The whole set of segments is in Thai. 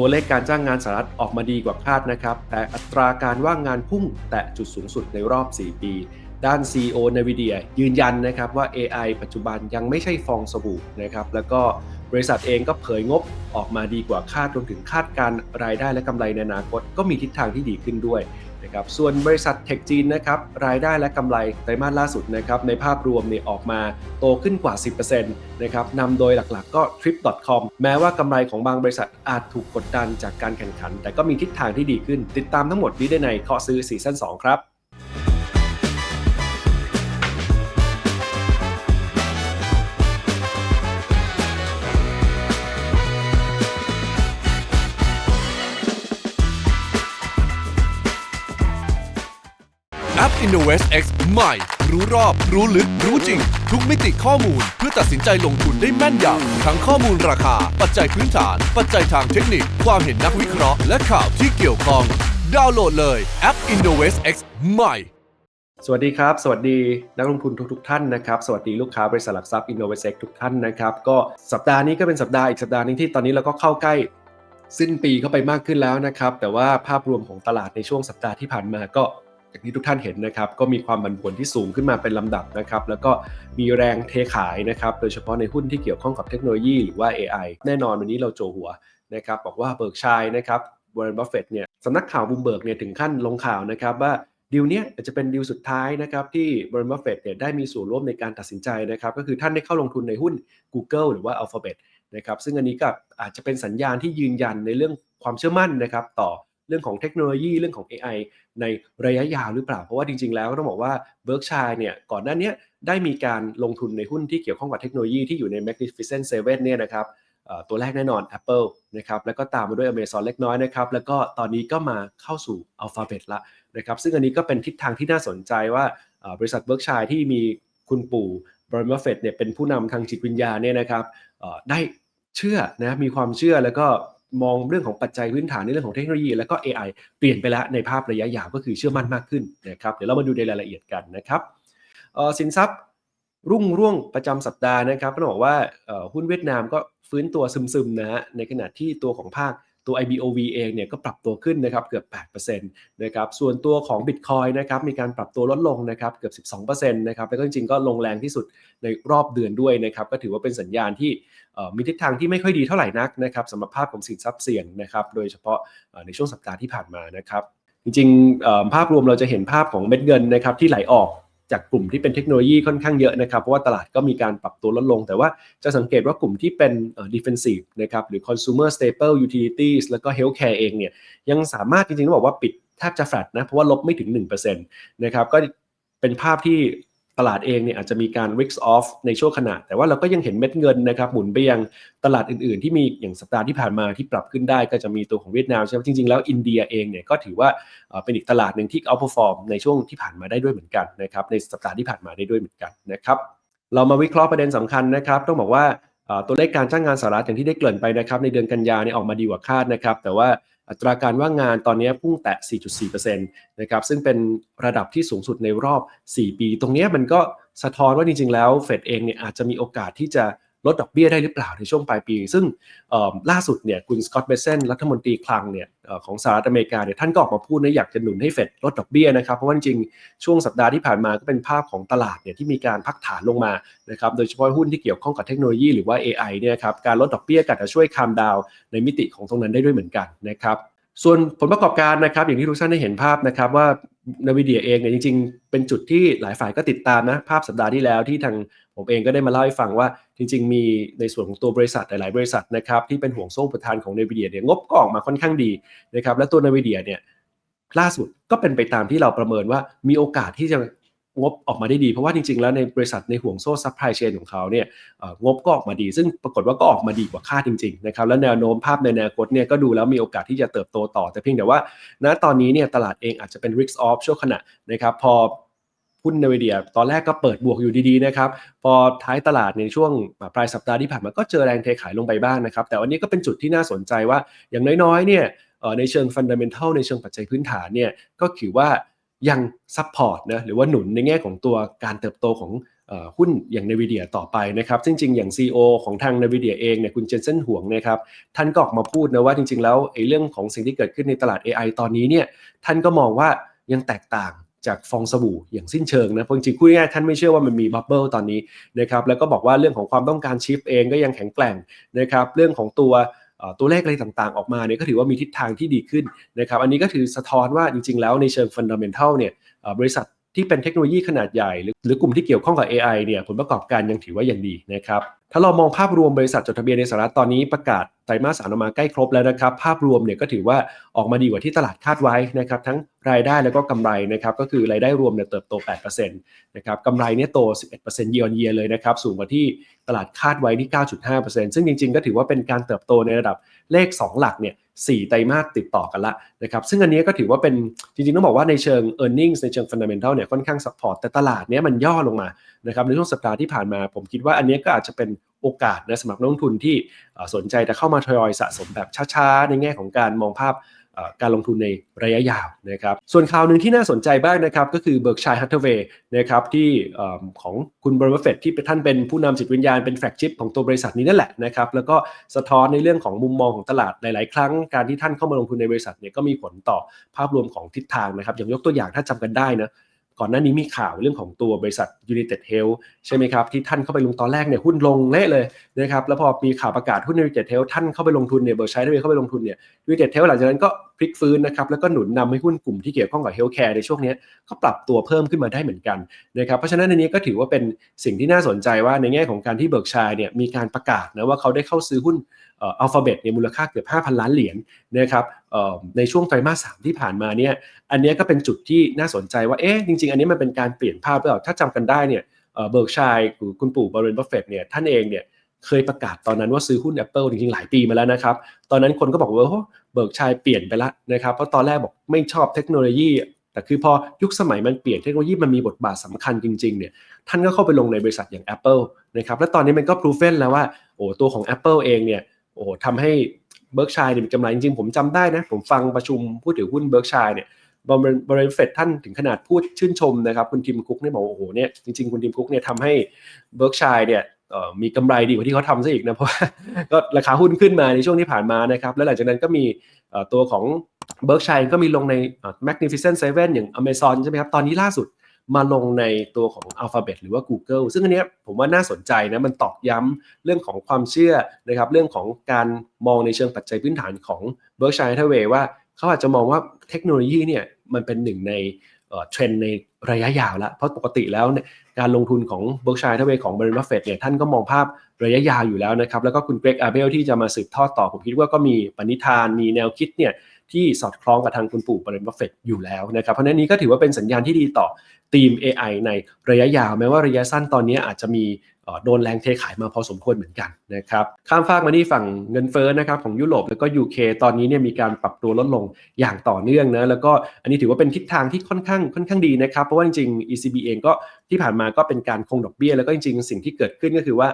ตัวเลขการจ้างงานสหรัฐออกมาดีกว่าคาดนะครับ แต่อัตราการว่างงานพุ่งแตะจุดสูงสุดในรอบ 4 ปี ด้าน CEO NVIDIA ยืนยันนะครับว่า AI ปัจจุบันยังไม่ใช่ฟองสบู่นะครับ แล้วก็บริษัทเองก็เผยงบออกมาดีกว่าคาดรวมถึงคาดการรายได้และกำไรในอนาคต ก็มีทิศทางที่ดีขึ้นด้วย นะครับส่วนบริษัทเทคจีนนะครับรายได้และกำไรไตรมาสล่าสุดนะครับในภาพรวมเนี่ยออกมาโตขึ้นกว่า 10%นะครับนำโดยหลักๆก็ Trip.com แม้ว่ากำไรของบางบริษัทอาจถูกกดดันจากการแข่งขัน แต่ก็มีทิศทางที่ดีขึ้น ติดตามทั้งหมดนี้ได้ในเคาะซื้อซีซั่น2ครับ Innovest X ใหม่ รู้รอบ รู้ลึก รู้จริง ทุกมิติข้อมูลเพื่อตัดสินใจลงทุนได้แม่นยำทั้งข้อมูลราคา ปัจจัยพื้นฐาน ปัจจัยทางเทคนิค ความเห็นนักวิเคราะห์ และข่าวที่เกี่ยวข้อง ดาวน์โหลดเลยแอป Innovest X ใหม่ สวัสดีครับ สวัสดีนักลงทุนทุกๆท่านนะครับ สวัสดีลูกค้าบริษัทหลักทรัพย์ Innovate ทุกท่านนะครับ ก็สัปดาห์นี้ก็เป็นสัปดาห์อีกสัปดาห์หนึงที่ตอนนี้เราก็เข้าใกล้สิ้นปีเข้าไปมากขึ้นแล้วนะครับ แต่ว่าภาพรวมของตลาดในช่วงสัปดาห์ที่ผ่านมาก็ อย่างที่ทุกท่านเห็นนะครับก็มีความผันผวนที่สูงขึ้นมาเป็นลำดับนะครับแล้วก็มีแรงเทขายนะครับโดยเฉพาะในหุ้นที่เกี่ยวข้องกับเทคโนโลยีหรือว่า AI แน่นอนวันนี้เราโจหัวนะครับบอกว่าเบิร์กชัยนะครับวอร์เรนบัฟเฟตเนี่ยสำนักข่าวบูมเบิร์กเนี่ยถึงขั้นลงข่าวนะครับว่าดีลเนี้ยอาจจะเป็นดีลสุดท้ายนะครับที่บร o น b ัฟเฟตเนี่ยได้มีส่วนร่วมในการตัดสินใจนะครับก็คือท่านได้เข้าลงทุนในหุ้น Google หรือว่า Alphabet นะครับซึ่งอันนี้ก็อาจจะเป็นสัญญาณที่ยืนยันในเรื่องความเชื่อมั่นนะครับต่อ เรื่องของเทคโนโลยีเรื่องของ AI ในระยะยาวหรือเปล่า เพราะว่าจริง ๆ แล้วก็ต้องบอกว่า Berkshire เนี่ยก่อนหน้าเนี้ยได้มีการลงทุนในหุ้นที่เกี่ยวข้องกับเทคโนโลยีที่อยู่ใน Magnificent Seven เนี่ยนะครับตัวแรกแน่นอน Apple นะครับแล้วก็ตามมาด้วย Amazon เล็กน้อยนะครับแล้วก็ตอนนี้ก็มาเข้าสู่ Alphabet ละนะครับซึ่งอันนี้ก็เป็นทิศทางที่น่าสนใจว่าบริษัทเบิร์กชัยที่มีคุณปู่บร o น b ัฟเฟตเนี่ยเป็นผู้นำทางจิตวิญญาณเนี่ยนะครับได้เชื่อนะมีความเชื่อแล้วก็ มองเรื่องของปัจจัยพื้นฐานในเรื่องของเทคโนโลยี แล้วก็ AI เปลี่ยนไปแล้วในภาพระยะยาวก็คือเชื่อมั่นมากขึ้นนะครับเดี๋ยวเรามาดูในรายละเอียดกันนะครับสินทรัพย์รุ่งร่วงประจำสัปดาห์นะครับก็บอกว่าหุ้นเวียดนามก็ฟื้นตัวซึมๆนะฮะในขณะที่ตัวของภาค ตัว IBOV เองเนี่ยก็ปรับตัวขึ้นนะครับเกือบ8%นะครับส่วนตัวของ Bitcoin นะครับมีการปรับตัวลดลงนะครับเกือบ 12%นะครับแล้วก็จริงๆก็ลงแรงที่สุดในรอบเดือนด้วยนะครับก็ถือว่าเป็นสัญญาณที่มีทิศทางที่ไม่ค่อยดีเท่าไหร่นักนะครับสำหรับภาพของสินทรัพย์เสี่ยงนะครับโดยเฉพาะในช่วงสัปดาห์ที่ผ่านมานะครับจริงๆภาพรวมเราจะเห็นภาพของเม็ดเงินนะครับที่ไหลออก จากกลุ่มที่เป็นเทคโนโลยีค่อนข้างเยอะนะครับ เพราะว่าตลาดก็มีการปรับตัวลดลง แต่ว่าจะสังเกตว่ากลุ่มที่เป็น defensive นะครับหรือ consumer staple utilities แล้วก็ healthcare เองเนี่ยยังสามารถจริงๆต้องบอกว่าปิดแทบจะแฟลตนะเพราะว่าลบไม่ถึง1%นะครับก็เป็นภาพที่ ตลาดเองเนี่ยอาจจะมีการ risk off ในช่วงขณะ แต่ว่าเราก็ยังเห็นเม็ดเงินนะครับหมุนไปยังตลาดอื่นๆ ที่มีอย่างสัปดาห์ที่ผ่านมาที่ปรับขึ้นได้ก็จะมีตัวของเวียดนามใช่ไหมจริงๆ แล้วอินเดียเองเนี่ยก็ถือว่าเป็นอีกตลาดหนึ่งที่ outperform ในช่วงที่ผ่านมาได้ด้วยเหมือนกันนะครับในสัปดาห์ที่ผ่านมาได้ด้วยเหมือนกันนะครับเรามาวิเคราะห์ประเด็นสำคัญนะครับต้องบอกว่าตัวเลขการจ้างงานสหรัฐอย่างที่ได้เกริ่นไปนะครับในเดือนกันยาเนี่ยออกมาดีกว่าคาดนะครับแต่ว่า อัตราการว่างงานตอนนี้พุ่งแตะ 4.4%นะครับซึ่งเป็นระดับที่สูงสุดในรอบ 4 ปี ตรงนี้มันก็สะท้อนว่าจริงๆแล้วเฟดเองเนี่ยอาจจะมีโอกาสที่จะ ลดดอกเบี้ยได้หรือเปล่าในช่วงปลายปี ซึ่งล่าสุดเนี่ยคุณสกอตต์เบเซนรัฐมนตรีคลังเนี่ยอของสหรัฐอเมริกาเนี่ยท่านก็ออกมาพูดนะอยากจะหนุนให้เฟดลดดอกเบี้ยนะครับ เพราะว่าจริงช่วงสัปดาห์ที่ผ่านมาก็เป็นภาพของตลาดเนี่ยที่มีการพักฐานลงมานะครับโดยเฉพาะหุ้นที่เกี่ยวข้องกับเทคโนโลยีหรือว่า AI เนี่ยครับการลดดอกเบี้ยก็อาจจะช่วยคามดาวในมิติของตรงนั้นได้ด้วยเหมือนกันนะครับส่วนผลประกอบการนะครับอย่างที่ทุกท่านได้เห็นภาพนะครับว่า NVIDIA เองเนี่ยจริงๆ เป็นจุดที่หลายฝ่ายก็ติดตามนะภาพสัปดาห์ที่แล้วที่ทาง ผมเองก็ได้มาเล่าให้ฟังว่าจริง ๆ มีในส่วนของตัวบริษัทหลาย ๆ บริษัทนะครับที่เป็นห่วงโซ่ประทานของ NVIDIA เนี่ยงบก็ออกมาค่อนข้างดีนะครับและตัว NVIDIA เนี่ยล่าสุดก็เป็นไปตามที่เราประเมินว่ามีโอกาสที่จะงบออกมาได้ดี เพราะว่าจริง ๆ แล้วในบริษัทในห่วงโซ่ซัพพลายเชนของเขาเนี่ยงบก็ออกมาดี ซึ่งปรากฏว่าก็ออกมาดีกว่าคาดจริง ๆ นะครับ และแนวโน้มภาพในอนาคตเนี่ยก็ดูแล้วมีโอกาสที่จะเติบโตต่อ แต่เพียงแต่ว่า ณตอนนี้เนี่ยตลาดเองอาจจะเป็น risk off ช่วงขณะนะครับพอ หุ้นนวิเดียตอนแรกก็เปิดบวกอยู่ดีๆนะครับพอท้ายตลาดในช่วงปลายสัปดาห์ที่ผ่านมาก็เจอแรงเทขายลงไปบ้างนะครับแต่วันนี้ก็เป็นจุดที่น่าสนใจว่าอย่างน้อยๆเนี่ยในเชิงฟันดัมเ n นทัลในเชิงปัจจัยพื้นฐานเนี่ยก็ถือว่ายังซัพพอร์ตนะหรือว่าหนุนในแง่ของตัวการเติบโตของหุ้นอย่าง NVIDIA ต่อไปนะครับจริง ๆ อย่าง CEO ของทาง NVIDIA เองเนี่ยคุณเจนเซนห่วงนะครับท่านก็ออกมาพูดนะว่าจริง ๆ แล้วไอ้เรื่องของสิ่งที่เกิดขึ้นในตลาด AI ตอนนี้เนี่ยท่านก็มองว่ายังแตกต่าง จากฟองสบู่อย่างสิ้นเชิงนะจริงๆคุยง่ายท่านไม่เชื่อว่ามันมีบับเบิลตอนนี้นะครับแล้วก็บอกว่าเรื่องของความต้องการชิปเองก็ยังแข็งแกร่งนะครับเรื่องของตัวตัวเลขอะไรต่างๆ ออกมาเนี่ยก็ถือว่ามีทิศทางที่ดีขึ้นนะครับอันนี้ก็ถือสะท้อนว่าจริงๆ แล้วในเชิงฟันดัมเ n นทัลเนี่ยบริษัท ที่เป็นเทคโนโลยีขนาดใหญ่หรือหรือกลุ่มที่เกี่ยวข้องกับ AI เนี่ยผลประกอบการยังถือว่ายังดีนะครับถ้าเรามองภาพรวมบริษัทจดทะเบียนในสหรัฐตอนนี้ประกาศไตรมาสสามออกมาใกล้ครบแล้วนะครับ ภาพรวมเนี่ยก็ถือว่าออกมาดีกว่าที่ตลาดคาดไว้นะครับทั้งรายได้แล้วก็กำไรนะครับก็คือรายได้รวมเนี่ยเติบโต 8%นะครับกำไรเนี่ยโต 11% year on year เลยนะครับสูงกว่าที่ตลาดคาดไว้ที่ 9.5%ซึ่งจริงๆ ก็ถือว่าเป็นการเติบโตในระดับเลข 2 หลักเนี่ย 4 ไตรมาสติดต่อกันละนะครับซึ่งอันนี้ก็ถือว่าเป็นจริงๆ ต้องบอกว่าในเชิง e a r n i n g ในเชิง fundamental เนี่ยค่อนข้างสปอร์ตแต่ตลาดเนี้ยมันย่อลงมานะครับในช่วงสัปดาห์ที่ผ่านมา ผมคิดว่าอันนี้ก็อาจจะเป็นโอกาสนะสำหรับนักลงทุนที่สนใจจะเข้ามาทยอยสะสมแบบช้าๆ ในแง่ของการมองภาพ การลงทุนในระยะยาวนะครับ ส่วนข่าวหนึ่งที่น่าสนใจบ้างนะครับ ก็คือ Berkshire Hathaway นะครับที่ของคุณบร o เฟตที่ท่านเป็นผู้นำจิตวิญญาณเป็นแฟกชิพของตัวบริษัทนี้นั่นแหละนะครับแล้วก็สะท้อนในเรื่องของมุมมองของตลาดหลาย ๆ ครั้งการที่ท่านเข้ามาลงทุนในบริษัทเนี่ยก็มีผลต่อภาพรวมของทิศทางนะครับ อย่างยกตัวอย่างถ้าจำกันได้นะก่อนหน้านี้มีข่าวเรื่องของตัวบริษัท United Health ใช่ไหมครับ ที่ท่านเข้าไปลงตอนแรกเนี่ยหุ้นลงเละเลยนะครับแล้วพอมีข่าวประกาศหุ้น United Health ท่านเข้าไปลงทุนเนี่ยเบอร์ใช้ได้เข้าไปลงทุนเนี่ย United Health หลังจากนั้นก็ พลิกฟื้นนะครับแล้วก็หนุนนำให้หุ้นกลุ่มที่เกี่ยวข้องกับ Healthcare ในช่วงนี้ก็ปรับตัวเพิ่มขึ้นมาได้เหมือนกันนะครับเพราะฉะนั้นอันนี้ก็ถือว่าเป็นสิ่งที่น่าสนใจว่าในแง่ของการที่เบิร์กชัยเนี่ยมีการประกาศนะว่าเขาได้เข้าซื้อหุ้นอัลฟาเบตเนี่ยมูลค่าเกือบ 5,000 ล้านเหรียญนะครับในช่วงไตรมาสสามที่ผ่านมาเนี่ยอันนี้ก็เป็นจุดที่น่าสนใจว่าเอ๊ะจริง ๆ อันนี้มันเป็นการเปลี่ยนภาพหรือเปล่าถ้าจำกันได้เนี่ยเบิร์กชัยคุณปู่บร o เรนบัฟเฟตเนี่ยท่านเองเนี่ย เคยประกาศตอนนั้นว่าซื้อหุ้น Apple จริงๆ หลายปีมาแล้วนะครับ ตอนนั้นคนก็บอกว่าเบิร์กชัยเปลี่ยนไปละนะครับ เพราะตอนแรกบอกไม่ชอบเทคโนโลยี แต่คือพอยุคสมัยมันเปลี่ยนเทคโนโลยีมันมีบทบาทสำคัญจริงๆเนี่ยท่านก็เข้าไปลงในบริษัทอย่าง Apple นะครับและตอนนี้มันก็พรูฟเฟนแล้วว่าโอ้ตัวของ Apple เองเนี่ยโอ้ทำให้เบิร์กชัยเนี่ยมีกำไรจริงๆ ผมจำได้นะ ผมฟังประชุมผู้ถือหุ้นเบิร์กชัยเนี่ยบริเฟตท่านถึงขนาดพูดชื่นชมนะครับ คุณทิมคุกเนี่ยบอกโอ้โหเนี่ยจริงๆ คุณทิมคุกเนี่ยทำให้เบิร์กชัยเนี่ย มีกำไรดีกว่าที่เขาทำซะอีกนะเพราะว่าก็ราคาหุ้นขึ้นมาในช่วงที่ผ่านมานะครับ แล้วหลังจากนั้นก็มีตัวของเบิร์กชัยก็มีลงใน Magnificent Seven อย่าง Amazon ใช่ไหมครับ ตอนนี้ล่าสุดมาลงในตัวของ Alphabet หรือว่า Google ซึ่งอันนี้ผมว่าน่าสนใจนะมันตอกย้ำเรื่องของความเชื่อนะครับเรื่องของการมองในเชิงปัจจัยพื้นฐานของ Berkshire Hathaway ว่าเขาอาจจะมองว่าเทคโนโลยีเนี่ยมันเป็นหนึ่งใน เทรนในระยะยาวแล้ว เพราะปกติแล้วการลงทุนของ Berkshire Hathaway ของ Warren Buffett เนี่ยท่านก็มองภาพระยะยาวอยู่แล้วนะครับ แล้วก็คุณเกรกอาเบลที่จะมาสืบทอดต่อ ผมคิดว่าก็มีปณิธานมีแนวคิดเนี่ยที่สอดคล้องกับทางคุณปู่บร o นบัฟเฟตอยู่แล้วนะครับ เพราะนั้นนี้ก็ถือว่าเป็นสัญญาณที่ดีต่อทีม AI ในระยะยาว แม้ว่าระยะสั้นตอนนี้อาจจะมี โดนแรงเทขายมาพอสมควรเหมือนกันนะครับข้ามฟากมาที่ฝั่งเงินเฟ้อนะครับของยุโรปแล้วก็ UK ตอนนี้เนี่ยมีการปรับตัวลดลงอย่างต่อเนื่องนะแล้วก็อันนี้ถือว่าเป็นทิศทางที่ค่อนข้างค่อนข้างดีนะครับ เพราะว่าจริงๆ ECB เองก็ ที่ผ่านมาก็เป็นการคงดอกเบี้ย แล้วก็จริงๆ สิ่งที่เกิดขึ้นก็คือว่า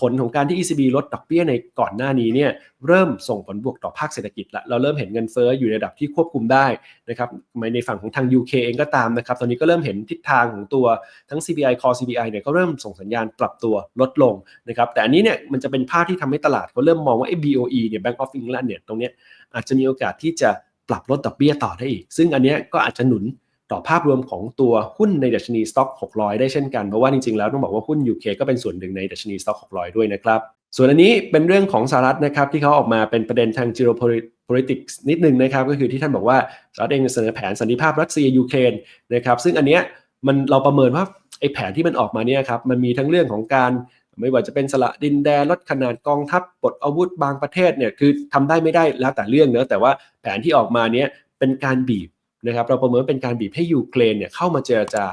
ผลของการที่ ECB ลดดอกเบี้ยในก่อนหน้านี้เนี่ยเริ่มส่งผลบวกต่อภาคเศรษฐกิจละเราเริ่มเห็นเงินเฟ้ออยู่ในระดับที่ควบคุมได้นะครับในฝั่งของทาง UK เองก็ตามนะครับตอนนี้ก็เริ่มเห็นทิศทางของตัวทั้ง CPI core CPI เนี่ยก็เริ่มส่งสัญญาณปรับตัวลดลงนะครับแต่อันนี้เนี่ยมันจะเป็นภาพที่ทำให้ตลาดเขาเริ่มมองว่าไอ้ BOE เนี่ย Bank of England เนี่ยตรงเนี้ยอาจจะมีโอกาสที่จะปรับลดดอกเบี้ยต่อได้อีก ซึ่งอันเนี้ยก็อาจจะหนุน ต่อภาพรวมของตัวหุ้นในดัชนี Stock 600 ได้เช่นกันเพราะว่าจริงๆแล้วต้องบอกว่าหุ้น UK ก็เป็นส่วนหนึ่งในดัชนี Stock 600 ด้วยนะครับส่วนอันนี้เป็นเรื่องของสหรัฐนะครับที่เขาออกมาเป็นประเด็นทาง geopolitics นิดนึงนะครับก็คือที่ท่านบอกว่าสหรัฐเองเสนอแผนสันติภาพรัสเซียยูเครนนะครับซึ่งอันเนี้ยมันเราประเมินว่าไอ้แผนที่มันออกมาเนี่ยครับมันมีทั้งเรื่องของการไม่ว่าจะเป็นสละดินแดนลดขนาดกองทัพปลดอาวุธบางประเทศเนี่ยคือทำได้ไม่ได้แล้วแต่เรื่องเนอะแต่ว่าแผนที่ออกมาเนี้ยเป็นการบีบ นะครับเราประเมินเป็นการบีบให้ยูเครนเนี่ยเข้ามาเจรจา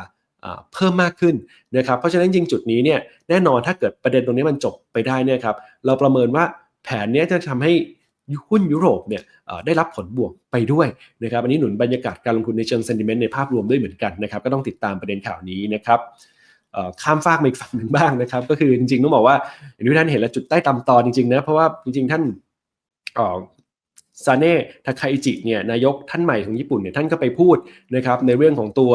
เพิ่มมากขึ้นนะครับเพราะฉะนั้นจริงจุดนี้เนี่ยแน่นอนถ้าเกิดประเด็นตรงนี้มันจบไปได้เนี่ยครับเราประเมินว่าแผนนี้จะทำให้หุ้นยุโรปเนี่ยได้รับผลบวกไปด้วยนะครับอันนี้หนุนบรรยากาศการลงทุนในเชิงเซนติเมนต์ในภาพรวมด้วยเหมือนกันนะครับก็ต้องติดตามประเด็นข่าวนี้นะครับข้ามฟากมาอีกฝั่งหนึ่งบ้างนะครับ ก็คือจริงๆต้องบอกว่าอย่างที่ท่านเห็นแล้วจุดใต้ตำตอนจริงๆนะเพราะว่าจริงๆท่านอ่อ ซาเน่ทาคาอิจิเนี่ยนายกท่านใหม่ของญี่ปุ่นเนี่ยท่านก็ไปพูดนะครับในเรื่องของตัว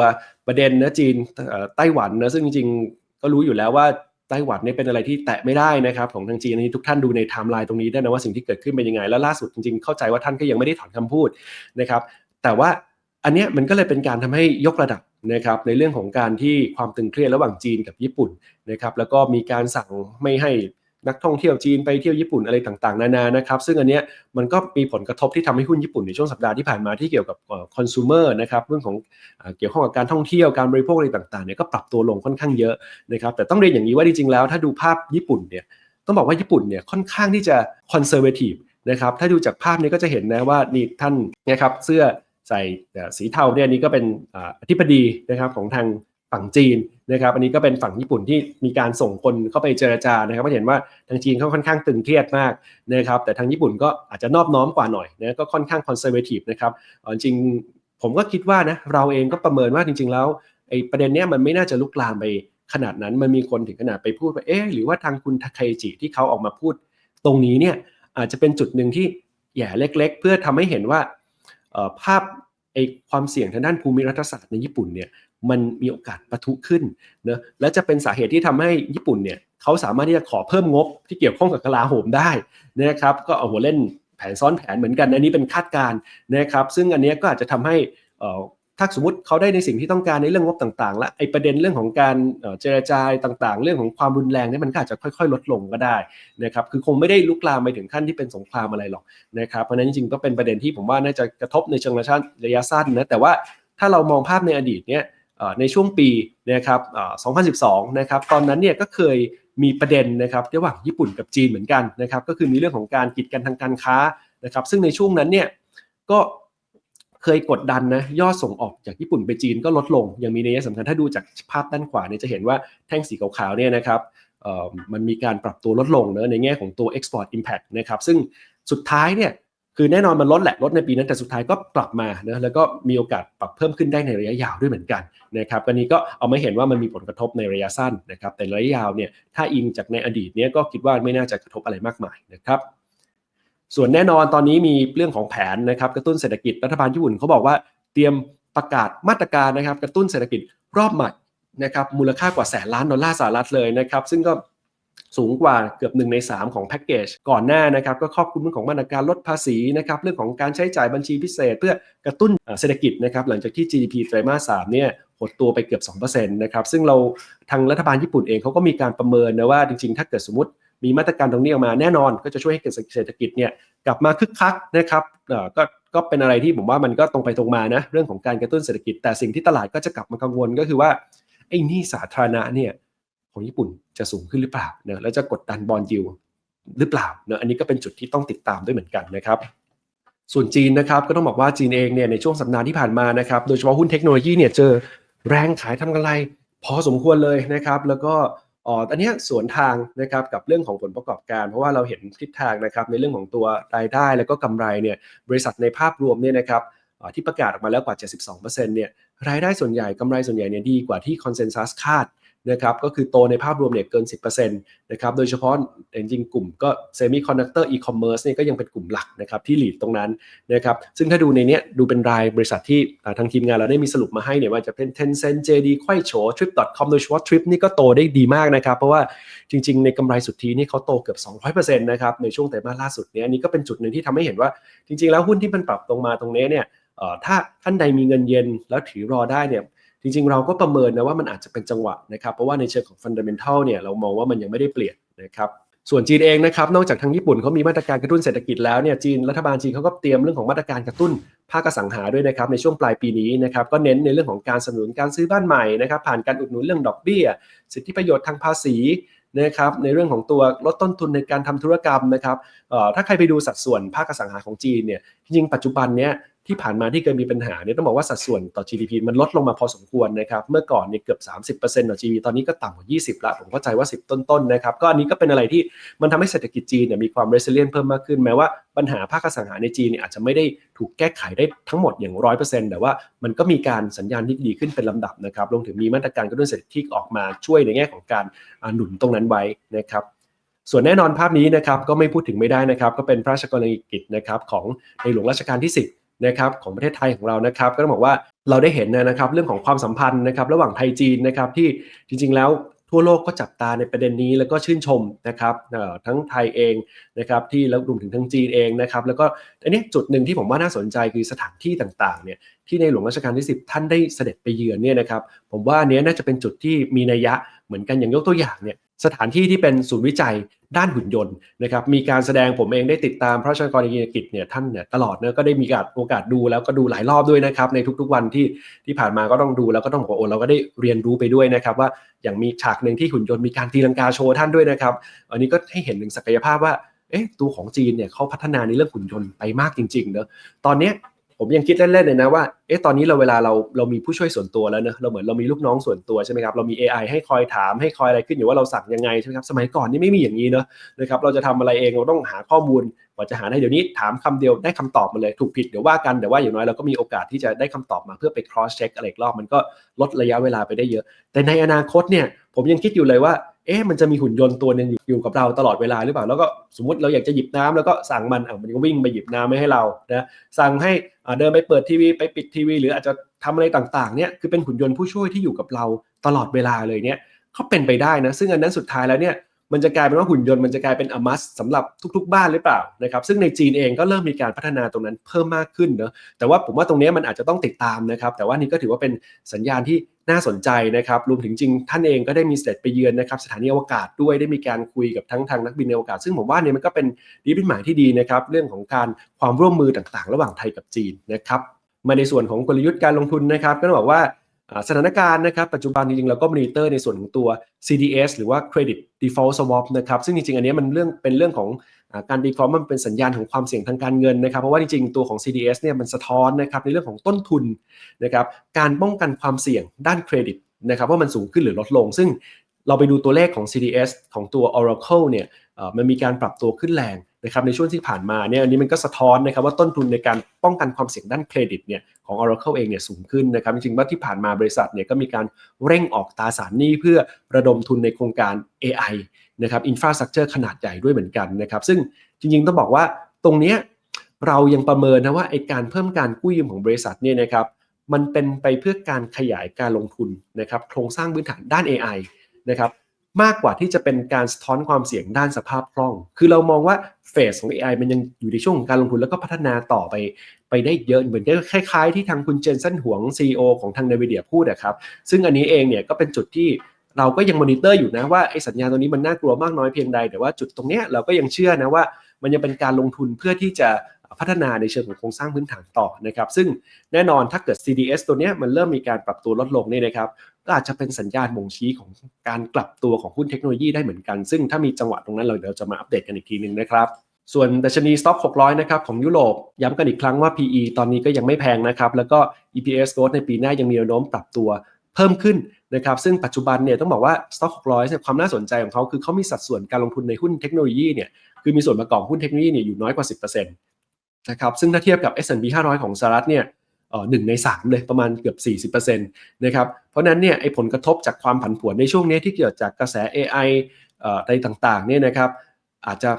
ประเด็นนะจีนเอ่อไต้หวันนะซึ่งจริงๆ ก็รู้อยู่แล้วว่าไต้หวันเนี่ยเป็นอะไรที่แตะไม่ได้นะครับของทางจีนนี้ทุกท่านดูในไทม์ไลน์ตรงนี้ได้นะว่าสิ่งที่เกิดขึ้นเป็นยังไง แล้วล่าสุดจริงๆเข้าใจว่าท่านก็ยังไม่ได้ถอนคำพูดนะครับแต่ว่าอันเนี้ยมันก็เลยเป็นการทำให้ยกระดับนะครับในเรื่องของการที่ความตึงเครียดระหว่างจีนกับญี่ปุ่นนะครับแล้วก็มีการสั่งไม่ให้ นักท่องเที่ยวจีนไปเที่ยวญี่ปุ่นอะไรต่างๆ นานานะครับ ซึ่งอันเนี้ยมันก็มีผลกระทบที่ทำให้หุ้นญี่ปุ่นในช่วงสัปดาห์ที่ผ่านมาที่เกี่ยวกับคอน sumer นะครับเรื่องของเกี่ยวข้องกับการท่องเที่ยวการบริโภคอะไรต่างๆเนี่ยก็ปรับตัวลงค่อนข้างเยอะนะครับแต่ต้องเรียนอย่างนี้ว่าจริงๆแล้ว ถ้าดูภาพญี่ปุ่นเนี่ยต้องบอกว่าญี่ปุ่นเนี่ยค่อนข้างที่จะ conservative นะครับถ้าดูจากภาพนี้ก็จะเห็นนะว่านี่ท่านนะครับเสื้อใส่สีเทาเนี่ยนนี้ก็เป็นอ่าอธิบดีนะครับของทางฝั่งจีน นะครับอันนี้ก็เป็นฝั่งญี่ปุ่นที่มีการส่งคนเข้าไปเจรจานะครับก็เห็นว่าทางจีนเขาค่อนข้างตึงเครียดมากนะครับแต่ทางญี่ปุ่นก็อาจจะนอบน้อมกว่าหน่อยนะก็ค่อนข้างคอนเซอร์เวทีฟนะครับจริงผมก็คิดว่านะเราเองก็ประเมินว่าจริง ๆ แล้วไอ้ประเด็นเนี้ยมันไม่น่าจะลุกลามไปขนาดนั้นมันมีคนถึงขนาดไปพูดว่าเอ๊ะหรือว่าทางคุณทาเคจิที่เขาออกมาพูดตรงนี้เนี่ยอาจจะเป็นจุดหนึ่งที่แย่เล็ก ๆ เพื่อทำให้เห็นว่าเอ่อภาพไอ้ความเสี่ยงทางด้านภูมิรัฐศาสตร์ในญี่ปุ่นเนี่ย มันมีโอกาสปะทุขึ้นนะและจะเป็นสาเหตุที่ทำให้ญี่ปุ่นเนี่ยเขาสามารถที่จะขอเพิ่มงบที่เกี่ยวข้องกับกลาโหมได้นะครับก็เอาหัวเล่นแผนซ้อนแผนเหมือนกันอันนี้เป็นคาดการณ์นะครับ ซึ่งอันนี้ก็อาจจะทำให้อ่อถ้าสมมติเขาได้ในสิ่งที่ต้องการในเรื่องงบต่างๆ และไอประเด็นเรื่องของการเจรจาต่างๆ เรื่องของความรุนแรงนี่มันก็อาจจะค่อย ๆ ลดลงก็ได้นะครับคือคงไม่ได้ลุกลามไปถึงขั้นที่เป็นสงครามอะไรหรอกนะครับเพราะนั้นจริงๆก็เป็นประเด็นที่ผมว่าน่าจะกระทบในเชิงระยะสั้นนะแต่ว่าถ้าเรามองภาพในอดีตเนี่ย ในช่วงปีนะครับ2012 นะครับ ตอนนั้นเนี่ยก็เคยมีประเด็นนะครับระหว่างญี่ปุ่นกับจีนเหมือนกันนะครับ ก็คือมีเรื่องของการกีดกันทางการค้านะครับ ซึ่งในช่วงนั้นเนี่ยก็เคยกดดันนะยอดส่งออกจากญี่ปุ่นไปจีนก็ลดลง ยังมีนัยสำคัญถ้าดูจากภาพด้านขวาเนี่ยจะเห็นว่าแท่งสีขาวๆเนี่ยนะครับมันมีการปรับตัวลดลงเนะในแง่ของตัว export impact นะครับ ซึ่งสุดท้ายเนี่ย คือแน่นอนมันลดแหละลดในปีนั้นแต่สุดท้ายก็กลับมานะแล้วก็มีโอกาสปรับเพิ่มขึ้นได้ในระยะยาวด้วยเหมือนกันนะครับอันนี้ก็เอามาเห็นว่ามันมีผลกระทบในระยะสั้นนะครับแต่ระยะยาวเนี่ยถ้าอิงจากในอดีตเนี่ยก็คิดว่าไม่น่าจะกระทบอะไรมากมายนะครับส่วนแน่นอนตอนนี้มีเรื่องของแผนนะครับกระตุ้นเศรษฐกิจรัฐบาลญี่ปุ่นเขาบอกว่าเตรียมประกาศมาตรการนะครับกระตุ้นเศรษฐกิจรอบใหม่นะครับมูลค่ากว่าแสนล้านดอลลาร์สหรัฐเลยนะครับซึ่งก็ สูงกว่าเกือบ 1 ใน 3 ของแพ็กเกจก่อนหน้านะครับก็ครอบคลุมเรื่องของมาตรการลดภาษีนะครับเรื่องของการใช้จ่ายบัญชีพิเศษ เพื่อกระตุ้นเศรษฐกิจนะครับหลังจากที่ GDP ไตรมาส3เนี่ยหดตัวไปเกือบ2%นะครับซึ่งเราทางรัฐบาลญี่ปุ่นเองเขาก็มีการประเมินนะว่าจริงๆ ถ้าเกิดสมมติมีมาตรการตรงนี้ออกมาแน่นอน ก็จะช่วยให้เกิดเศรษฐกิจเนี่ยกลับมาคึกคักนะครับก็ก็เป็นอะไรที่ผมว่ามันก็ตรงไปตรงมานะเรื่องของการกระตุ้นเศรษฐกิจแต่สิ่งที่ตลาดก็จะกลับมากังวลก็คือว่าไอ้นี้สาธารณะเนี่ย ของญี่ปุ่นจะสูงขึ้นหรือเปล่าเนะแล้วจะกดดันบอลยิวหรือเปล่าเนะอันนี้ก็เป็นจุดที่ต้องติดตามด้วยเหมือนกันนะครับส่วนจีนนะครับก็ต้องบอกว่าจีนเองเนี่ยในช่วงสัปดาห์ที่ผ่านมานะครับโดยเฉพาะหุ้นเทคโนโลยีเนี่ยเจอแรงขายทำกำไร พอสมควรเลยนะครับ แล้วก็อ๋ออันนี้สวนทางนะครับกับเรื่องของผลประกอบการ เพราะว่าเราเห็นทิศทางนะครับในเรื่องของตัวรายได้แล้วก็กำไรเนี่ยบริษัทในภาพรวมเนี่ยนะครับที่ประกาศออกมาแล้วกว่า 72%เนี่ยรายได้ส่วนใหญ่กำไรส่วนใหญ่เนี่ยดีกว่าที่คอนเซนแซสคาด นะครับก็คือโตในภาพรวมเนี่ยเกิน 10%นะครับโดยเฉพาะจริงๆกลุ่มก็เซมิคอนดักเตอร์อีคอมเมิร์ซเนี่ยก็ยังเป็นกลุ่มหลักนะครับที่หลีดตรงนั้นนะครับซึ่งถ้าดูในเนี้ยดูเป็นรายบริษัทที่ทางทีมงานเราได้มีสรุปมาให้เนี่ยว่าจะเป็น Tencent JD ไขว้โฉ Trip.com โดยเฉพาะ Trip นี่ก็โตได้ดีมากนะครับเพราะว่าจริง ๆ ในกำไรสุทธินี่เขาโตเกือบ 200%นะครับในช่วงไตรมาสล่าสุดเนี้ยนนี้ก็เป็นจุดหนึ่งที่ทำให้เห็นว่าจริง ๆ แล้วหุ้นที่มันปรับตรงมาตรงนี้เนี่ยถ้าท่านใดมีเงินเย็นแล้วถือรอได้เนี่ย จริงๆ เราก็ประเมินนะว่ามันอาจจะเป็นจังหวะนะครับ เพราะว่าในเชิงของฟันเดเมนทัลเนี่ยเรามองว่ามันยังไม่ได้เปลี่ยนนะครับส่วนจีนเองนะครับนอกจากทางญี่ปุ่นเขามีมาตรการกระตุ้นเศรษฐกิจแล้วเนี่ยจีนรัฐบาลจีนเขาก็เตรียมเรื่องของมาตรการกระตุ้นภาคอสังหาด้วยนะครับในช่วงปลายปีนี้นะครับก็เน้นในเรื่องของการสนับสนุนการซื้อบ้านใหม่นะครับผ่านการอุดหนุนเรื่องดอกเบี้ย สิทธิประโยชน์ทางภาษีนะครับในเรื่องของตัวลดต้นทุนในการทำธุรกรรมนะครับถ้าใครไปดูสัดส่วนภาคอสังหาของจีนเนี่ยจริงปัจจุบันเนี้ย ที่ผ่านมาที่เคยมีปัญหาเนี่ยต้องบอกว่าสัดส่วนต่อ GDP มันลดลงมาพอสมควรนะครับ เมื่อก่อนเนี่ยเกือบ 30%ต่อ GDP ตอนนี้ก็ต่ำกว่า 20 ละ ผมเข้าใจว่า 10 ต้นๆนะครับ ก็อันนี้ก็เป็นอะไรที่มันทำให้เศรษฐกิจจีนเนี่ยมีความ resilient เพิ่มมากขึ้น แม้ว่าปัญหาภาคอสังหาในจีนเนี่ยอาจจะไม่ได้ถูกแก้ไขได้ทั้งหมดอย่าง 100%แต่ว่ามันก็มีการสัญญาณที่ดีขึ้นเป็นลำดับนะครับรวมถึงมีมาตรการกระตุ้นเศรษฐกิจออกมาช่วยในแง่ของการหนุนตรงนั้นไว้นะครับส่วนแน่นอนภาพนี้นะครับก็ไม่พูดถึงไม่ได้นะครับ ก็เป็นพระราชกรณียกิจนะครับของในหลวงรัชกาลที่ 10 นะครับของประเทศไทยของเรานะครับ ก็ต้องบอกว่าเราได้เห็นนะครับเรื่องของความสัมพันธ์นะครับระหว่างไทยจีนนะครับที่จริง ๆ แล้วทั่วโลกก็จับตาในประเด็นนี้แล้วก็ชื่นชมนะครับทั้งไทยเองนะครับที่แล้วรวมถึงทั้งจีนเองนะครับแล้วก็อันนี้จุดหนึ่งที่ผมว่าน่าสนใจคือสถานที่ต่างๆเนี่ยที่ในหลวงรัชกาลที่ 10 ท่านได้เสด็จไปเยือนเนี่ยนะครับผมว่าอันนี้น่าจะเป็นจุดที่มีนัยยะเหมือนกันอย่างยกตัวอย่างเนี่ย สถานที่ที่เป็นศูนย์วิจัยด้านหุ่นยนต์นะครับมีการแสดงผมเองได้ติดตามพระราชกรณียกิจเนี่ยท่านเนี่ยตลอดเนอะก็ได้มีการโอกาสดูแล้วก็ดูหลายรอบด้วยนะครับในทุกๆวันที่ที่ผ่านมาก็ต้องดูแล้วก็ต้องบอกว่าโอ้เราก็ได้เรียนรู้ไปด้วยนะครับว่าอย่างมีฉากหนึ่งที่หุ่นยนต์มีการตีลังกาโชว์ท่านด้วยนะครับอันนี้ก็ให้เห็นถึงศักยภาพว่าเอ๊ะตัวของจีนเนี่ยเขาพัฒนาในเรื่องหุ่นยนต์ไปมากจริงๆเนอะตอนนี้ ผมยังคิดเล่นๆเลยนะว่าเอ๊ะตอนนี้เราเวลาเราเรามีผู้ช่วยส่วนตัวแล้วเนอะเราเหมือนเรามีลูกน้องส่วนตัวใช่ไหมครับเรามี AI ให้คอยถามให้คอยอะไรขึ้นอยู่ว่าเราสั่งยังไงใช่ไหมครับสมัยก่อนนี่ไม่มีอย่างนี้เนอะนะครับเราจะทำอะไรเองเราต้องหาข้อมูลกว่าจะหาได้เดี๋ยวนี้ถามคำเดียวได้คำตอบมาเลยถูกผิดเดี๋ยวว่ากันแต่ว่าอย่างน้อยเราก็มีโอกาสที่จะได้คำตอบมาเพื่อไป cross check อะไรอีกรอบมันก็ลดระยะเวลาไปได้เยอะ แต่ในอนาคตเนี่ยผมยังคิดอยู่เลยว่า เอ๊ะมันจะมีหุ่นยนต์ตัวหนึ่งอยู่อยู่กับเราตลอดเวลาหรือเปล่า แล้วก็สมมติเราอยากจะหยิบน้ำแล้วก็สั่งมันอะมันก็วิ่งไปหยิบน้ำไม่ให้เรานะสั่งให้เดินไปเปิดทีวีไปปิดทีวี หรืออาจจะทำอะไรต่างๆเนี่ยคือเป็นหุ่นยนต์ผู้ช่วยที่อยู่กับเราตลอดเวลาเลยเนี่ยเขาเป็นไปได้นะซึ่งอันนั้นสุดท้ายแล้วเนี่ย มันจะกลายเป็นว่าหุ่นยนต์มันจะกลายเป็นอมัสสำหรับทุก ๆ บ้านหรือเปล่านะครับซึ่งในจีนเองก็เริ่มมีการพัฒนาตรงนั้นเพิ่มมากขึ้นเนะแต่ว่าผมว่าตรงนี้มันอาจจะต้องติดตามนะครับ แต่ว่านี่ก็ถือว่าเป็นสัญญาณที่น่าสนใจนะครับรวมถึงจริงท่านเองก็ได้มีเสด็จไปเยือนนะครับสถานีอวกาศด้วยได้มีการคุยกับทั้งทางนักบินในอวกาศ ซึ่งผมว่าเนี่ยมันก็เป็นดีเป็นหมายที่ดีนะครับเรื่องของการความร่วมมือต่างๆ ระหว่างไทยกับจีนนะครับมาในส่วนของกลยุทธ์การลงทุนนะครับก็ต้องบอกว่า สถานการณ์นะครับปัจจุบันจริงๆเราก็มอนิเตอร์ในส่วนของตัว CDS หรือว่า Credit Default Swap นะครับซึ่งจริงๆ อันนี้มันเรื่องเป็นเรื่องของอการ default มันเป็นสัญญาณของความเสี่ยงทางการเงินนะครับเพราะว่าจริงๆ ตัวของ CDS เนี่ยมันสะท้อนนะครับในเรื่องของต้นทุนนะครับการป้องกันความเสี่ยงด้านเครดิตนะครับว่ามันสูงขึ้นหรือลดลง ซึ่งเราไปดูตัวเลขของ CDS ของตัว Oracle เนี่ยมันมีการปรับตัวขึ้นแรง นะครับในช่วงที่ผ่านมาเนี่ยอันนี้มันก็สะท้อนนะครับว่าต้นทุนในการป้องกันความเสี่ยงด้านเครดิตเนี่ยของ Oracle เองเนี่ยสูงขึ้นนะครับจริงๆว่าที่ผ่านมาบริษัทเนี่ยก็มีการเร่งออกตราสารหนี้เพื่อระดมทุนในโครงการ AI นะครับอินฟราสตรักเจอร์ขนาดใหญ่ด้วยเหมือนกันนะครับซึ่งจริงๆต้องบอกว่าตรงเนี้ยเรายังประเมินนะว่าไอการเพิ่มการกู้ยืมของบริษัทเนี่ยนะครับมันเป็นไปเพื่อการขยายการลงทุนนะครับโครงสร้างพื้นฐานด้าน AI นะครับ มากกว่าที่จะเป็นการสะท้อนความเสี่ยงด้านสภาพคล่อง คือเรามองว่าเฟสของ AI มันยังอยู่ในช่วงของการลงทุนแล้วก็พัฒนาต่อไปไปได้เยอะเหมือนคล้ายๆ ที่ทางคุณเจนสันหวง CEO ของทาง NVIDIA พูดนะครับ ซึ่งอันนี้เองเนี่ยก็เป็นจุดที่เราก็ยังมอนิเตอร์อยู่นะว่าไอ้สัญญาตรงนี้มันน่ากลัวมากน้อยเพียงใด แต่ว่าจุดตรงเนี้ยเราก็ยังเชื่อนะว่า มันยังเป็นการลงทุนเพื่อที่จะ พัฒนาในเชิงของโครงสร้างพื้นฐานต่อนะครับซึ่งแน่นอนถ้าเกิด CDS ตัวนี้มันเริ่มมีการปรับตัวลดลงเนี่ยนะครับก็อาจจะเป็นสัญญาณบ่งชี้ของการกลับตัวของหุ้นเทคโนโลยีได้เหมือนกัน ซึ่งถ้ามีจังหวะตรงนั้นเราเดี๋ยวจะมาอัปเดตกันอีกทีหนึงนะครับส่วนดัชนี Stock 600 นะครับ ของยุโรป ย้ำกันอีกครั้งว่า PE ตอนนี้ก็ยังไม่แพงนะครับ แล้วก็ EPS growth ในปีหน้ายังมีแนวโน้มปรับตัวเพิ่มขึ้นนะครับ ซึ่งปัจจุบันเนี่ยต้องบอกว่า Stock 600เนี่ยความน่าสนใจของเขาคือเขามีสัดส่วนการลงทุนในหุ้นเทคโนโลยีเนี่ย คือมีส่วนประกอบหุ้นเทคโนโลยีเนี่ยอยู่น้อยกว่า 10%น นะครับซึ่งถ้าเทียบกับ S&P 500 ของสหรัฐเนี่ยอ่อหนึ่งใน 3 เลยประมาณเกือบ 40%นะครับเพราะนั้นเนี่ยไอ้ผลกระทบจากความผันผวนในช่วงนี้ที่เกิดจากกระแส AI เอ่ออะไรต่างๆเนี่ยนะครับอาจจะ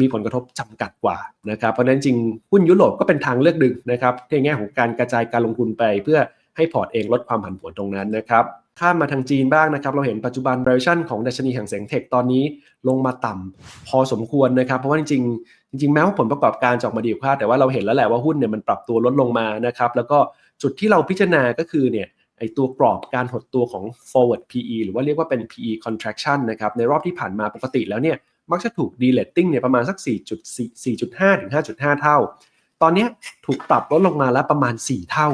มีผลกระทบจำกัดกว่านะครับเพราะนั้นจริงหุ้นยุโรปก็เป็นทางเลือกหนึ่งนะครับในแง่ของการกระจายการลงทุนไป เพื่อให้พอร์ตเองลดความผันผวนตรงนั้นนะครับข้ามมาทางจีนบ้างนะครับ เราเห็นปัจจุบัน valuation ของดัชนีแห่งแสงเทคตอนนี้ลงมาต่ำพอสมควรนะครับ เพราะว่าจริงๆ จริงๆแม้ว่าผลประกอบการจะออกมาดีกว่าแต่ว่าเราเห็นแล้วแหละว่าหุ้นเนี่ยมันปรับตัวลดลงมานะครับแล้วก็จุดที่เราพิจารณาก็คือเนี่ยไอตัวกรอบการหดตัวของ forward PE หรือว่าเรียกว่าเป็น PE contraction นะครับในรอบที่ผ่านมาปกติแล้วเนี่ยมักจะถูก deleting เนี่ยประมาณสัก 4.4.5 ถึง 5.5 เท่า ตอนนี้ถูกปรับลดลงมาแล้วประมาณ 4 เท่า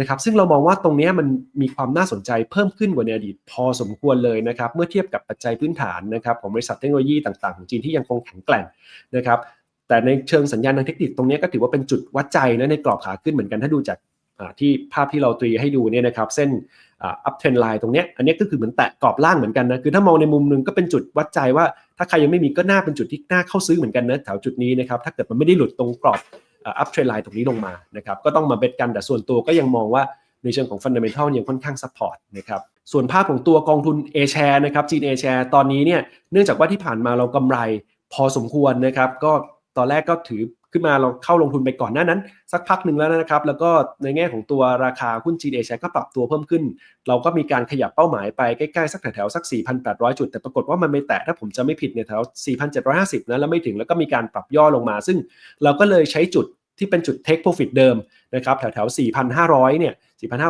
นะครับซึ่งเรามองว่าตรงนี้มันมีความน่าสนใจเพิ่มขึ้นกว่าในอดีตพอสมควรเลยนะครับเมื่อเทียบกับปัจจัยพื้นฐานนะครับของบริษัทเทคโนโลยีต่างๆ ของจีนที่ยังคงแข็งแกร่งนะครับ แต่ในเชิงสัญญาณทางเทคนิคตรงนี้ก็ถือว่าเป็นจุดวัดใจนะในกรอบขาขึ้นเหมือนกันถ้าดูจากที่ภาพที่เราตรีให้ดูเนี่ยนะครับเส้นอัพเทรนไลน์ตรงนี้อันนี้ก็คือเหมือนแตะกรอบล่างเหมือนกันนะคือถ้ามองในมุมหนึงก็เป็นจุดวัดใจว่า ถ้าใครยังไม่มีก็น่าเป็นจุดที่น่าเข้าซื้อเหมือนกันนะแถวจุดนี้นะครับถ้าเกิดมันไม่ได้หลุดตรงกรอบอัพเทรนไลน์ตรงนี้ลงมานะครับก็ต้องมาเบ็ดกันแต่ส่วนตัวก็ยังมองว่าในเชิงของฟันเดเมนทัลยังค่อนข้างซัพพอร์ตนะครับส่วนภาพของตัวกองทุน A share นะครับจีน A share ตอนนี้เนี่ยเนื่องจากว่าที่ผ่านมาเรากำไรพอสมควรนะครับก็ ตอนแรกก็ถือขึ้นมาเราเข้าลงทุนไปก่อนหน้านั้น สักพักหนึ่งแล้วนะครับ แล้วก็ในแง่ของตัวราคาหุ้นจีนเอชก็ปรับตัวเพิ่มขึ้น เราก็มีการขยับเป้าหมายไปใกล้ๆ สักแถวๆสัก 4,800 จุด แต่ปรากฏว่ามันไม่แตะถ้าผมจะไม่ผิดเนี่ยแถว 4,750 นะแล้วไม่ถึงแล้วก็มีการปรับย่อลงมา ซึ่งเราก็เลยใช้จุดที่เป็นจุด take profit เดิมนะครับแถวๆ4,500 เนี่ย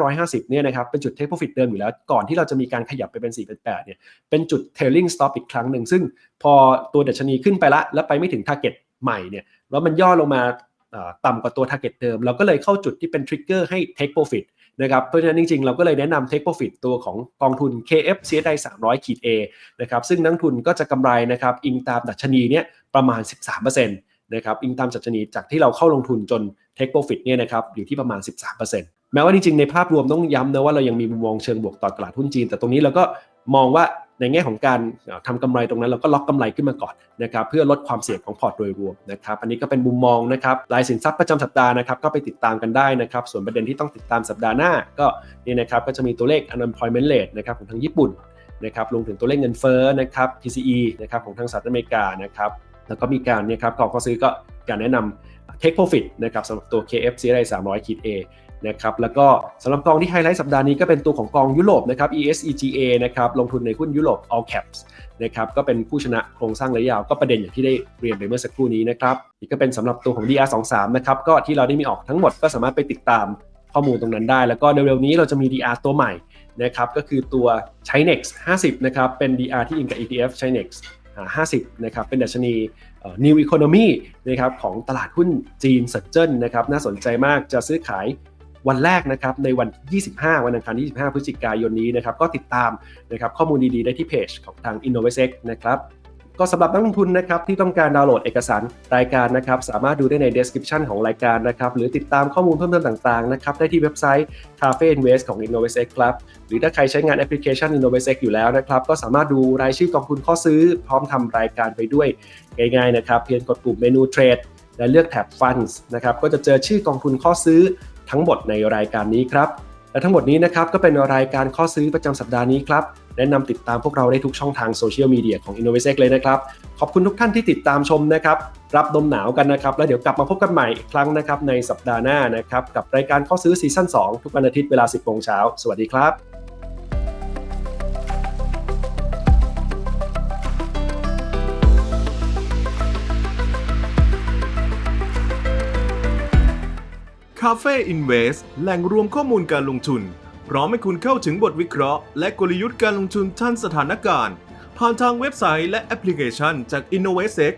4,550 เนี่ยนะครับเป็นจุด take profit เดิมอยู่แล้ว ก่อนที่เราจะมีการขยับไปเป็น 4,800 เนี่ยเป็นจุด tailing stop อีกครั้งหนึ่งซึ่งพอตัวดัชนีขึ้นไปละแล้วไปไม่ถึง target ใหม่เนี่ยแล้วมันย่อลงมาต่ำกว่าตัว target เดิม เราก็เลยเข้าจุดที่เป็น trigger ให้ take profit นะครับเพราะฉะนั้นจริงๆ เราก็เลยแนะนำ take profit ตัวของกองทุน KF CSI 300ขีด A นะครับซึ่งนักทุนก็จะกำไรนะครับอิงตามดัชนีเนี่ยประมาณ 13%นะครับอิงตามดัชนีจากที่เราเข้าลงทุนจน take profit เนี่ยนะครับอยู่ที่ประมาณ 13%แม้ว่าจริงๆ ในภาพรวมต้องย้ำนะว่าเรายังมีมุมมองเชิงบวกต่อตลาดหุ้นจีน แต่ตรงนี้เราก็มองว่า ในแง่ของการเอ่อทำกำไรตรงนั้น เราก็ล็อกกำไรขึ้นมาก่อนนะครับเพื่อลดความเสี่ยงของพอร์ตโดยรวมนะครับอันนี้ก็เป็นมุมมองนะครับรายสินทรัพย์ประจำสัปดาห์นะครับก็ไปติดตามกันได้นะครับส่วนประเด็นที่ต้องติดตามสัปดาห์หน้าก็นี่นะครับก็จะมีตัวเลข unemployment rate นะครับของทางญี่ปุ่นนะครับรวมถึงตัวเลขเงินเฟ้อนะครับ PCE นะครับของทางสหรัฐอเมริกานะครับแล้วก็มีการเนี่ยครับกองก็ซื้อก็การแนะนำ take profit นะครับสำหรับตัว KF CRI 300ขีด A นะครับแล้วก็สำหรับกองที่ไฮไลท์สัปดาห์นี้ก็เป็นตัวของกองยุโรปนะครับ ESEGA นะครับลงทุนในหุ้นยุโรป All Caps นะครับก็เป็นผู้ชนะโครงสร้างระยะยาวก็ประเด็นอย่างที่ได้เรียนไปเมื่อสักครู่นี้นะครับนี่ก็เป็นสำหรับตัวของ DR23 นะครับก็ที่เราได้มีออกทั้งหมดก็สามารถไปติดตามข้อมูลตรงนั้นได้ แล้วก็เร็วๆนี้เราจะมี DR ตัวใหม่นะครับก็คือตัว Chinex 50นะครับเป็น DR ที่อิงกับ ETF Chinex อ่า50นะครับเป็นดัชนี New Economy นะครับของตลาดหุ้นจีนเซินเจิ้นนะครับน่าสนใจมากจะซื้อขาย วันแรกนะครับในวัน 25 วันอังคารที่ 25 พฤศจิกายนนี้นะครับก็ติดตามนะครับข้อมูลดีๆ ได้ที่เพจของทาง InnovSec นะครับก็สำหรับนักลงทุนนะครับที่ต้องการดาวน์โหลดเอกสารรายการนะครับสามารถดูได้ใน description ของรายการนะครับหรือติดตามข้อมูลเพิ่มเติมต่างๆนะครับได้ที่เว็บไซต์ Cafe Invest ของ InnovSec ครับหรือถ้าใครใช้งานแอปพลิเคชัน InnovSec อยู่แล้วนะครับก็สามารถดูรายชื่อกองทุนข้อซื้อ พร้อมทำรายการไปด้วยง่ายๆนะครับเพียงกดปุ่มเมนูเทรดและเลือกแท็บ Funds นะครับก็จะเจอชื่อกองทุนข้อซื้อ ทั้งหมดในรายการนี้ครับ และทั้งหมดนี้นะครับก็เป็นรายการข้อซื้อประจำสัปดาห์นี้ครับแนะนำติดตามพวกเราได้ทุกช่องทางโซเชียลมีเดียของ InnovSec เลยนะครับ ขอบคุณทุกท่านที่ติดตามชมนะครับ รับลมหนาวกันนะครับ แล้วเดี๋ยวกลับมาพบกันใหม่อีกครั้งนะครับในสัปดาห์หน้านะครับ กับรายการข้อซื้อซีซั่น2 ทุกวันอาทิตย์เวลา 10โมงเช้า สวัสดีครับ Cafe Invest แหล่งรวมข้อมูลการลงทุน พร้อมให้คุณเข้าถึงบทวิเคราะห์ และกลยุทธ์การลงทุนทันสถานการณ์ ผ่านทางเว็บไซต์และแอปพลิเคชันจาก InnovSec